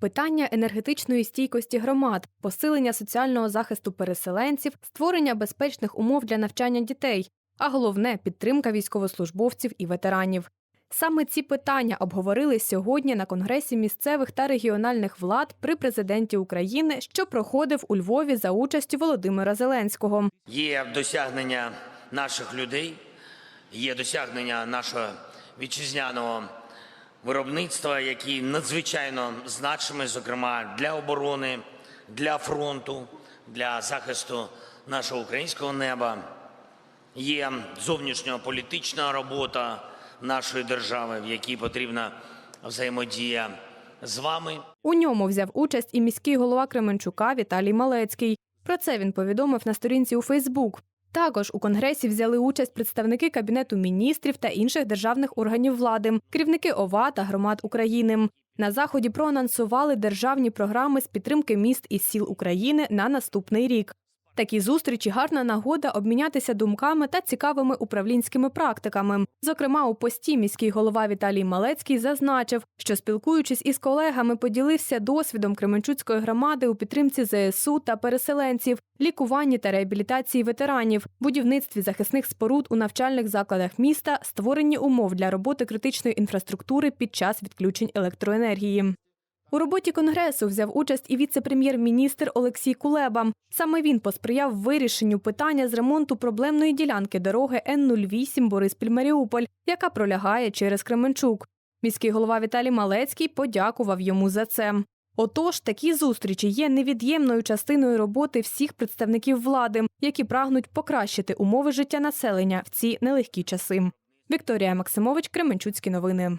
Питання енергетичної стійкості громад, посилення соціального захисту переселенців, створення безпечних умов для навчання дітей, а головне підтримка військовослужбовців і ветеранів. Саме ці питання обговорили сьогодні на Конгресі місцевих та регіональних влад при президенті України, що проходив у Львові за участю Володимира Зеленського. Є досягнення наших людей, є досягнення нашого вітчизняного виробництва, які надзвичайно значимі, зокрема для оборони, для фронту, для захисту нашого українського неба. Є зовнішньополітична робота нашої держави, в якій потрібна взаємодія з вами, У ньому взяв участь і міський голова Кременчука Віталій Малецький. Про це він повідомив на сторінці у Фейсбук. Також у конгресі взяли участь представники кабінету міністрів та інших державних органів влади, керівники ОВА та громад України. На заході проанонсували державні програми з підтримки міст і сіл України на наступний рік. Такі зустрічі гарна нагода обмінятися думками та цікавими управлінськими практиками. Зокрема, у пості міський голова Віталій Малецький зазначив, що спілкуючись із колегами, поділився досвідом Кременчуцької громади у підтримці ЗСУ та переселенців, лікуванні та реабілітації ветеранів, будівництві захисних споруд у навчальних закладах міста, створенні умов для роботи критичної інфраструктури під час відключень електроенергії. У роботі конгресу взяв участь і віце-прем'єр-міністр Олексій Кулеба. Саме він посприяв вирішенню питання з ремонту проблемної ділянки дороги Н-08 Бориспіль-Маріуполь, яка пролягає через Кременчук. Міський голова Віталій Малецький подякував йому за це. Отож, такі зустрічі є невід'ємною частиною роботи всіх представників влади, які прагнуть покращити умови життя населення в ці нелегкі часи. Вікторія Максимович, Кременчуцькі новини.